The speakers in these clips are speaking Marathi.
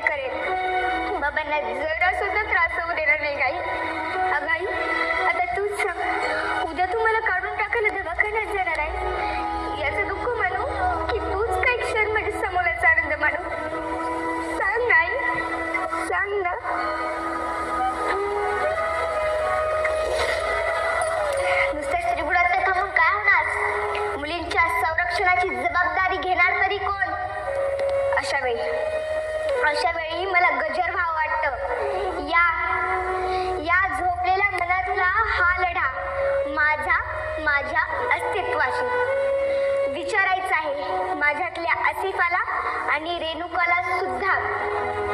करेल बाबांना जरा सुद्धा त्रास होऊ देणार नाही काही अगाई माझ्यातल्या आसिफाला आणि रेणुकाला सुद्धा.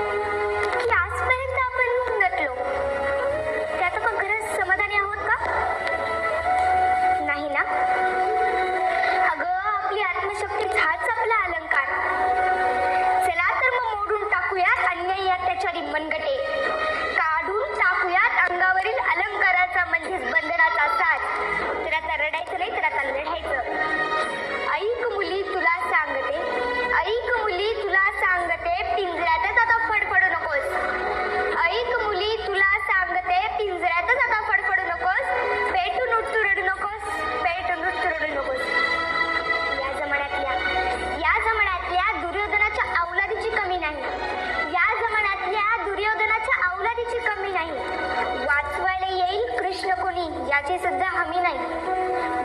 याची सुद्धा हमी नाही.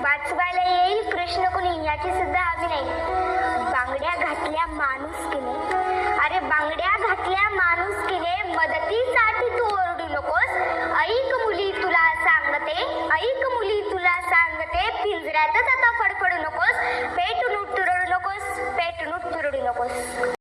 वाचवायला येईल कृष्ण कुणी याची सुद्धा हमी नाही.